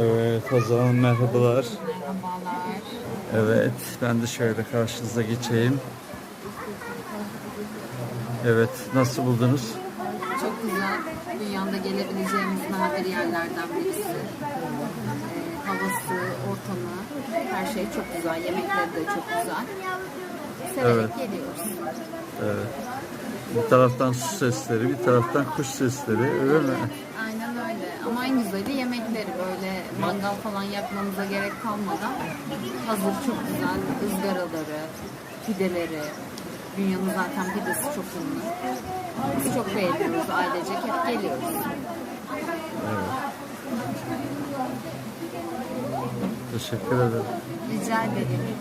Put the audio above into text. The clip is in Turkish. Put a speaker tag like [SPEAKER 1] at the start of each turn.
[SPEAKER 1] Evet, zaman merhabalar.
[SPEAKER 2] Merhabalar.
[SPEAKER 1] Evet, ben de şöyle karşınıza geçeyim. Evet, nasıl buldunuz?
[SPEAKER 2] Çok güzel. Dünyada gelebileceğimiz nadir yerlerden birisi. Ee, havası, ortamı, her şey çok güzel. Yemekleri de çok güzel. Severek
[SPEAKER 1] Evet.
[SPEAKER 2] geliyoruz.
[SPEAKER 1] Evet. Bir taraftan su sesleri, bir taraftan kuş sesleri, öyle mi?
[SPEAKER 2] Aynen en güzeli yemekleri. Böyle mangal falan yakmamıza gerek kalmadan hazır çok güzel ızgaraları, pideleri. Dünyanın zaten pidesi çok ünlü. Biz çok beğeniyoruz ailecek. Hep geliyoruz.
[SPEAKER 1] Teşekkür ederim.
[SPEAKER 2] Rica ederim.